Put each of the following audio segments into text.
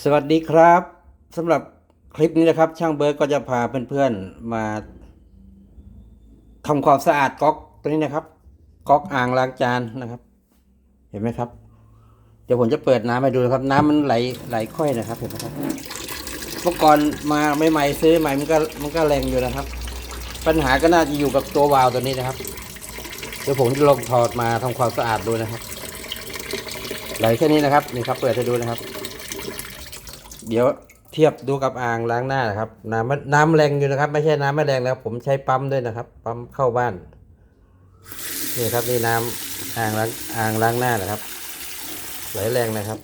สวัสดีครับสำหรับคลิปนี้นะครับ ช่างเบิร์ดก็จะพาเพื่อนๆมาทำความสะอาดก๊อกตัวนี้นะครับ ก๊อกอ่างล้างจานนะครับ เห็นไหมครับ เดี๋ยวผมจะเปิดน้ำให้ดูนะครับ น้ำมันไหลไหลค่อยนะครับเห็นไหมครับเมื่อก่อนมาใหม่ๆซื้อใหม่มันก็มันก็แรงอยู่นะครับ ปัญหาก็น่าจะอยู่กับตัววาล์วตัวนี้นะครับ เดี๋ยวผมจะลองถอดมาทำความสะอาดดูนะครับ ไหลแค่นี้นะครับนี่ครับ เปิดให้ดูนะครับ เดี๋ยวเทียบดูกับอ่างล้างหน้านะครับ น้ำน้ำแรงอยู่นะครับ ไม่ใช่น้ำไม่แรงนะครับผมใช้ปั๊มด้วยนะครับ ปั๊มเข้าบ้าน นี่ครับนี่น้ำอ่างล้างอ่างล้างหน้านะครับ ไหลแรงนะครับ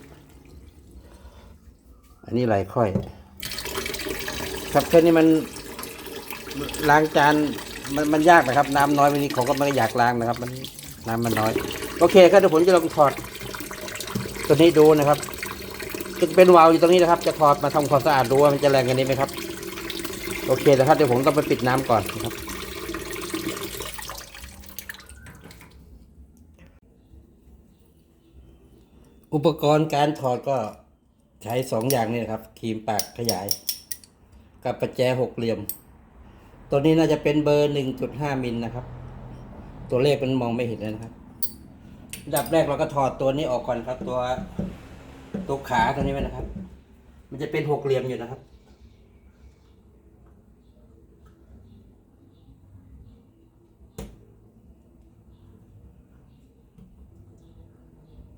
อันนี้ไหลค่อย ครับแค่นี้มันล้างจานมันมันยากนะครับ น้ำน้อยวันนี้ผมก็ไม่อยากล้างนะครับ มันน้ำมันน้อย โอเคครับเดี๋ยวผมจะลองถอดตัวนี้ดูนะครับ เป็นวาล์วอยู่ตรงนี้นะครับ จะถอดมาทำความสะอาดดูว่ามันจะแรงกันนี้ไหมครับ โอเคนะครับเดี๋ยวผมต้องไปปิดน้ำก่อนนะครับ อุปกรณ์การถอดก็ใช้สองอย่างนี่นะครับครีมปากขยาย กับประแจหกเหลี่ยม ตัวนี้น่าจะเป็นเบอร์หนึ่งจุดห้ามิลนะครับ ตัวเลขมันมองไม่เห็นนะครับอันดับแรกเราก็ถอดตัวนี้ออกก่อนครับตัว ตัวขาตัวนี้ไว้นะครับ มันจะเป็นหกเหลี่ยมอยู่นะครับ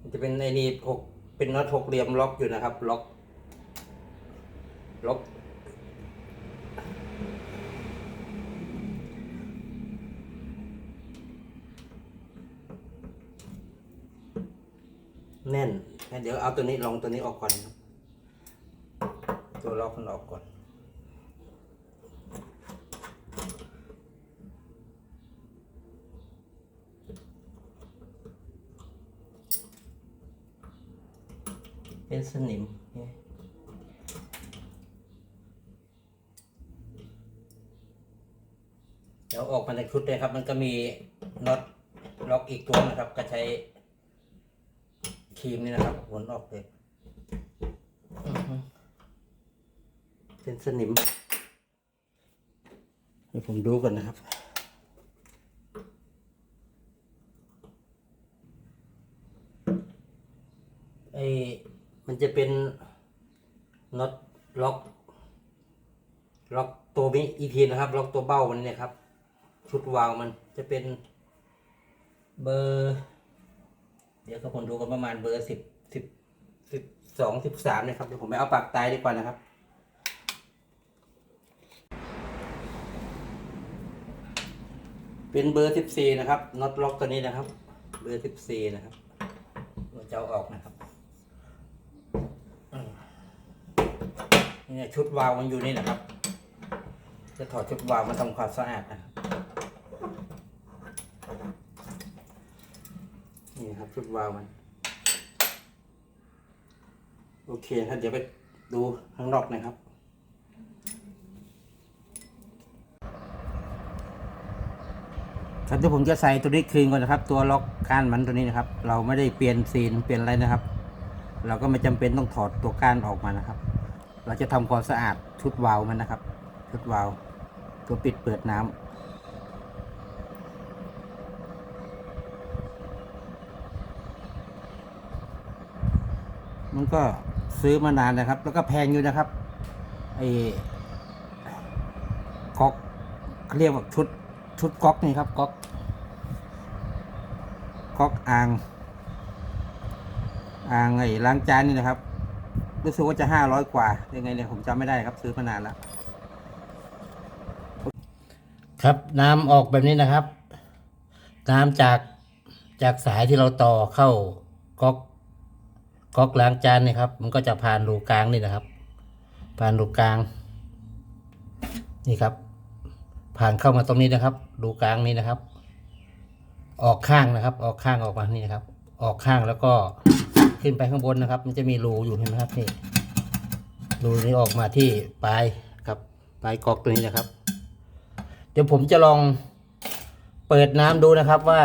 มันจะเป็นในนี้หกเป็นน็อตหกเหลี่ยมล็อกอยู่นะครับ ล็อก ล็อก แน่นเดี๋ยวเอาตัวนี้ลองตัวนี้ออกก่อนครับตัวล็อกมันออกก่อนเป็นสนิมเนี่ยเดี๋ยวออกมาในชุดเลยครับ มันก็มีน็อตล็อกอีกตัวนะครับ ก็ใช้ ครีมนี่นะครับวนออกเลยอื้อหือเป็นสนิมให้ผมดูก่อนนะครับ ไอ้มันจะเป็นน็อตล็อก ล็อกตัวนี้อีกทีนะครับ ล็อกตัวเบ้ามันเนี่ยครับ ชุดวาล์วมันจะเป็นเบอร์ เดี๋ยวก็ผมดูกันประมาณเบอร์สิบสิบสิบสองสิบสามนะครับเดี๋ยวผมไปเอาปากตายดีกว่านะครับ เป็นเบอร์สิบสี่นะครับน็อตล็อกตัวนี้นะครับ เบอร์สิบสี่นะครับเราจะเอาออกนะครับนี่ชุดวาล์วมันอยู่นี่นะครับ จะถอดชุดวาล์วมาทำความสะอาดนะครับ นี่ครับ ชุดวาล์วมัน โอเคครับเดี๋ยวไปดูข้างนอกนะครับ ครับเดี๋ยวผมจะใส่ตัวนี้คืนก่อนนะครับ ตัวล็อกก้านมันตัวนี้นะครับ เราไม่ได้เปลี่ยนซีนเปลี่ยนอะไรนะครับ เราก็ไม่จำเป็นต้องถอดตัวก้านออกมานะครับ เราจะทำความสะอาดชุดวาล์วมันนะครับ ชุดวาล์วตัวปิดเปิดน้ำ มันก็ซื้อมานานนะครับ แล้วก็แพงอยู่นะครับไอ้ก๊อกเขาเรียกว่าชุดชุดก๊อกนี่ครับก๊อกก๊อกอ่าง อ่างไอ้ล้างจานนี่นะครับ รู้สึกว่าจะห้าร้อยกว่ายังไงเนี่ยผมจำไม่ได้ครับ ซื้อมานานแล้วครับน้ำออกแบบนี้นะครับ น้ำจากจากสายที่เราต่อเข้าก๊อก ก๊อกล้างจานนี่ครับ มันก็จะผ่านรูกลางนี่นะครับ ผ่านรูกลาง นี่ครับ ผ่านเข้ามาตรงนี้นะครับ รูกลางนี่นะครับ ออกข้างนะครับ ออกข้างออกมานี่นะครับ ออกข้างแล้วก็ขึ้นไปข้างบนนะครับ มันจะมีรูอยู่เห็นไหมครับนี่รูนี้ออกมาที่ปลายครับปลายก๊อกตัวนี้นะครับ เดี๋ยวผมจะลองเปิดน้ำดูนะครับว่า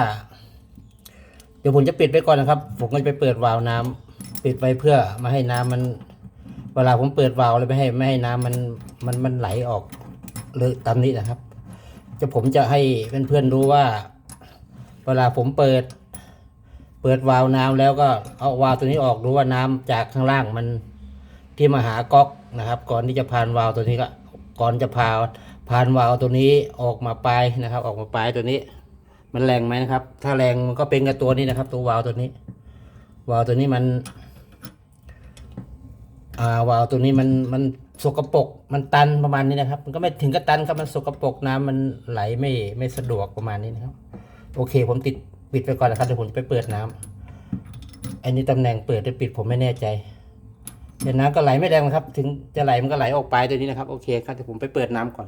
เดี๋ยวผมจะปิดไว้ก่อนนะครับ ผมก็จะไปเปิดวาล์วน้ำ ปิดไว้เพื่อไมาให้น้ำมัน เวลาผมเปิดวาล์วเลยไม่ให้ไม่ให้น้ำมันมันมันไหลออกเลยตามนี้นะครับ จะผมจะให้เพื่อนๆรู้ว่า เวลาผมเปิด เปิดวาล์วน้ำแล้วก็เอาวาล์วตัวนี้ออกดูว่าน้ำจากข้างล่างมันที่มาหาก๊อกนะครับ ก่อนที่จะผ่านวาล์วตัวนี้ก็ก่อนจะผ่านผ่านวาล์วตัวนี้ออกมาปลายนะครับ ออกมาปลายตัวนี้ มันแรงไหมนะครับ ถ้าแรงมันก็เป็นกับตัวนี้นะครับ ตัววาล์วตัวนี้วาล์วตัวนี้มัน อ่าวาล์วตัวนี้มันมันสกปรกมันตันประมาณนี้นะครับ มันก็ไม่ถึงกับตันครับมันสกปรกน้ำมันไหลไม่ไม่สะดวกประมาณนี้นะครับ โอเค ผมติดปิดไปก่อนนะครับเดี๋ยวผมจะไปเปิดน้ำอันนี้ตำแหน่งเปิดหรือปิดผมไม่แน่ใจเดี๋ยวน้ำก็ไหลไม่แรงนะครับ ถึงจะไหลมันก็ไหลออกไปตัวนี้นะครับ โอเคครับเดี๋ยวผมไปเปิดน้ำก่อน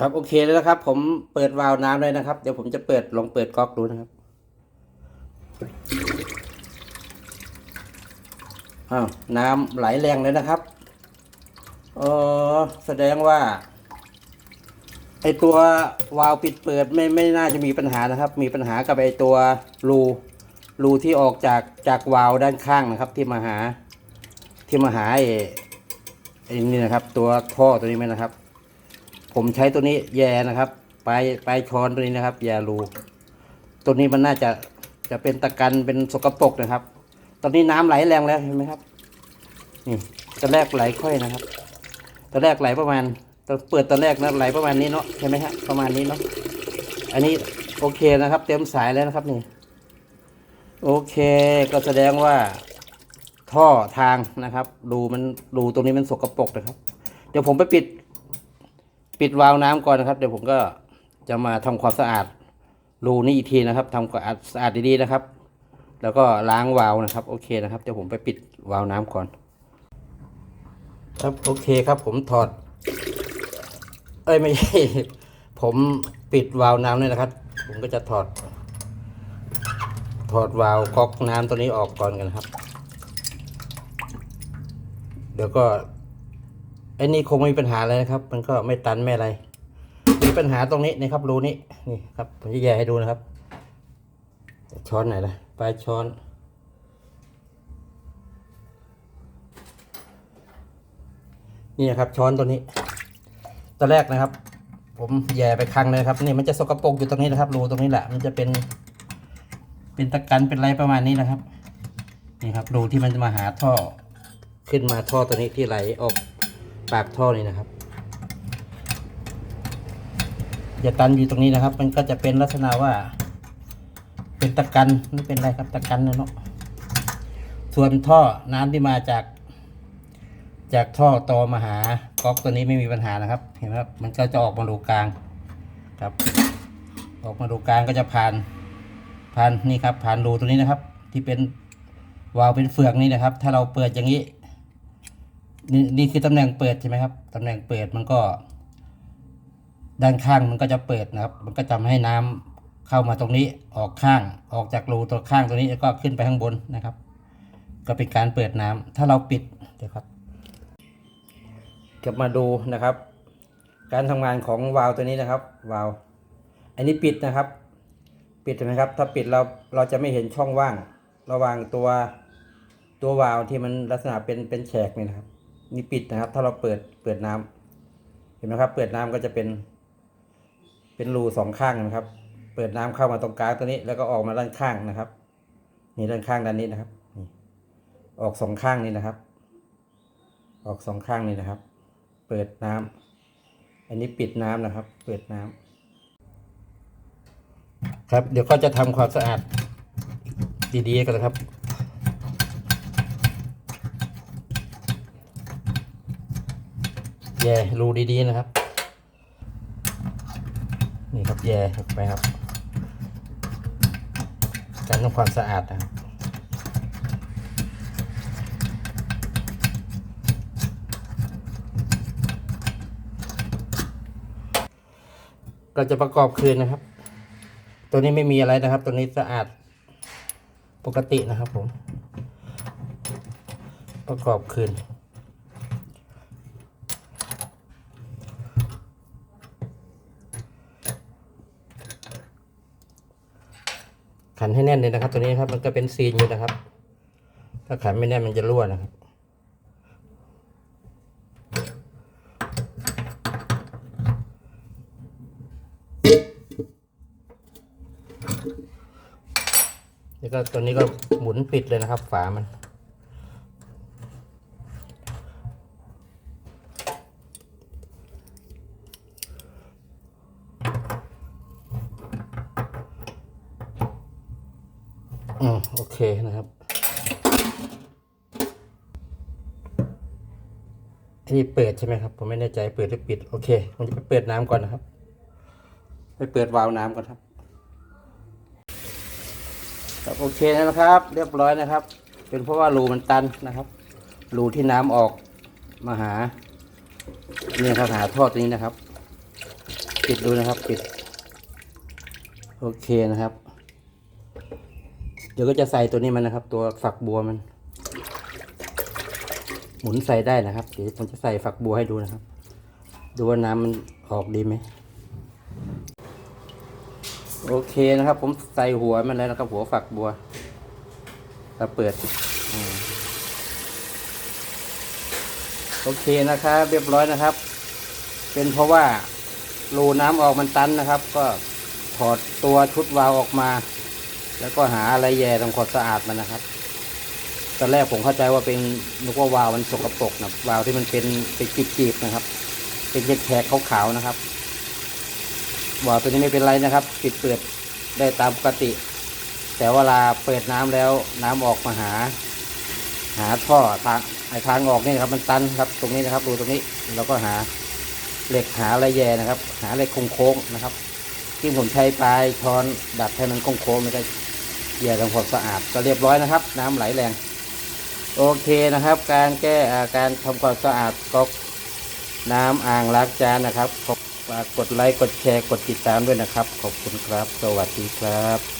ครับโอเคแล้วนะครับ ผมเปิดวาล์วน้ำเลยนะครับ เดี๋ยวผมจะเปิดลองเปิดก๊อกดูนะครับอ้าวน้ำไหลแรงเลยนะครับอ๋อแสดงว่าไอตัววาล์วปิดเปิดไม่ไม่น่าจะมีปัญหานะครับ มีปัญหากับไอตัวรูรูที่ออกจากจากวาล์วด้านข้างนะครับ ที่มาหาที่มาหาไอไอ้นี่นะครับ ตัวท่อตัวนี้ไหมนะครับ ผมใช้ตัวนี้แย่นะครับปลายปลายช้อนตัวนี้นะครับแย่รูตัวนี้มันน่าจะจะเป็นตะกันเป็นสกปรกนะครับ ตอนนี้น้ำไหลแรงแล้วเห็นไหมครับ นี่ตอนแรกไหลค่อยนะครับตอนแรกไหลประมาณตอนเปิดตอนแรกนะไหลประมาณนี้เนาะใช่ไหมฮะประมาณนี้เนาะอันนี้โอเคนะครับ เต็มสายแล้วนะครับนี่ โอเค ก็แสดงว่าท่อทางนะครับรูมันรูตรงนี้มันสกปรกนะครับ เดี๋ยวผมไปปิด ปิดวาล์วน้ำก่อนนะครับ เดี๋ยวผมก็จะมาทำความสะอาดรูนี้อีกทีนะครับทำความสะอาดดีๆนะครับ แล้วก็ล้างวาล์วนะครับ โอเคนะครับ เดี๋ยวผมไปปิดวาล์วน้ำก่อน ครับโอเคครับ ผมถอด เอ้ยไม่ใช่ผมปิดวาล์วน้ำเลยนะครับ ผมก็จะถอด ถอดวาล์วก๊อกน้ำตัวนี้ออกก่อนกันครับ เดี๋ยวก็ ไอ้นี่คงไม่มีปัญหาอะไรนะครับ มันก็ไม่ตันไม่อะไร มีปัญหาตรงนี้นะครับรูนี้นี่ครับผมจะแย่ให้ดูนะครับ ช้อนไหนล่ะปลายช้อนนี่นะครับช้อนตัวนี้ตอนแรกนะครับ ผมแย่ไปครั้งเลยครับนี่มันจะสกปรกอยู่ตรงนี้นะครับรูตรงนี้แหละมันจะเป็น เป็นตะกันเป็นอะไรประมาณนี้นะครับนี่ครับรูที่มันจะมาหาท่อขึ้นมาท่อตัวนี้ที่ไหลออก ปากท่อนี่นะครับ อย่าตันอยู่ตรงนี้นะครับ มันก็จะเป็นลักษณะว่า เป็นตะกันไม่เป็นไรครับตะกันนะเนาะส่วนท่อน้ำที่มาจาก จากท่อต่อมาหาก๊อกตัวนี้ไม่มีปัญหานะครับ เห็นไหมครับมันก็จะออกมารูกลางครับ ออกมารูกลางก็จะผ่านผ่านนี่ครับผ่านรูตัวนี้นะครับ ที่เป็นวาล์วเป็นเฟือกนี่นะครับ ถ้าเราเปิดอย่างนี้ นี่นี่คือตำแหน่งเปิดใช่ไหมครับตำแหน่งเปิดมันก็ ด้านข้างมันก็จะเปิดนะครับ มันก็ทำให้น้ำเข้ามาตรงนี้ออกข้างออกจากรูตัวข้างตัวนี้แล้วก็ขึ้นไปข้างบนนะครับ ก็เป็นการเปิดน้ำถ้าเราปิดเดี๋ยวครับกลับมาดูนะครับ การทำงานของวาล์วตัวนี้นะครับวาล์วอันนี้ปิดนะครับ ปิดใช่ไหมครับ ถ้าปิดเราเราจะไม่เห็นช่องว่าง ระหว่างตัวตัววาล์วที่มันลักษณะเป็นเป็นแฉกนี่นะครับ นี่ปิดนะครับ ถ้าเราเปิดเปิดน้ำเห็นไหมครับ เปิดน้ำก็จะเป็น เป็นรูสองข้างนะครับ เปิดน้ำเข้ามาตรงกลางตัวนี้ แล้วก็ออกมาด้านข้างนะครับ นี่ด้านข้างด้านนี้นะครับออกสองข้างนี้นะครับ ออกสองข้างนี้นะครับ เปิดน้ำอันนี้ปิดน้ำนะครับ เปิดน้ำครับ เดี๋ยวก็จะทำความสะอาดดีๆกันนะครับ ย่รูดีๆนะครับ นี่ครับแย่ไปครับ การทำความสะอาดนะครับก็จะประกอบคืนนะครับ ตัวนี้ไม่มีอะไรนะครับ ตัวนี้สะอาดปกตินะครับผม ประกอบคืน ขันให้แน่นเลยนะครับ ตัวนี้ครับมันก็เป็นซีนอยู่นะครับ ถ้าขันไม่แน่นมันจะรั่วนะครับแล้วก็ตัวนี้ก็หมุนปิดเลยนะครับ ฝามัน อืมโอเคนะครับอันนี้เปิดใช่ไหมครับ ผมไม่แน่ใจเปิดหรือปิด โอเค ผมจะไปเปิดน้ำก่อนนะครับ ไปเปิดวาล์วน้ำก่อนครับ ครับโอเคนะครับ เรียบร้อยนะครับ เป็นเพราะว่ารูมันตันนะครับ รูที่น้ำออกมาหาเนี่ยครับหาท่อตัวนี้นะครับ ปิดดูนะครับ ปิด โอเคนะครับ ดี๋ยวก็จะใส่ตัวนี้มันนะครับ ตัวฝักบัวมัน หมุนใส่ได้นะครับ เดี๋ยวผมจะใส่ฝักบัวให้ดูนะครับ ดูว่าน้ำมันออกดีไหมโอเคนะครับ ผมใส่หัวมันแล้วนะครับ หัวฝักบัวแล้วเปิดโอเคนะครับเรียบร้อยนะครับ เป็นเพราะว่ารูน้ำออกมันตันนะครับ ก็ถอดตัวชุดวาล์วออกมา แล้วก็หาอะไรแย่ทำความสะอาดมันนะครับ ตอนแรกผมเข้าใจว่าเป็นนึกว่าวาวมันสกปรกนะวาวที่มันเป็นเป็นจีบๆนะครับ เป็นแฉกขาวๆนะครับบ่อตัวนี้ไม่เป็นไรนะครับ ปิดเปิดได้ตามปกติ แต่เวลาเปิดน้ำแล้วน้ำออกมาหา หาท่อทางไอทางออกนี่ครับ มันตันครับ ตรงนี้นะครับ ดูตรงนี้เราก็หาเหล็กหาอะไรแย่นะครับ หาเหล็กโค้งๆนะครับที่ผมใช้ปลายช้อนดัดให้มันโค้งๆมันก็ แย่ทำความสะอาดก็เรียบร้อยนะครับ น้ำไหลแรง โอเคนะครับ การแก้อาการทำความสะอาดก๊อกน้ำอ่างล้างจานนะครับฝากกดไลค์กดแชร์กดติดตามด้วยนะครับ ขอบคุณครับ สวัสดีครับ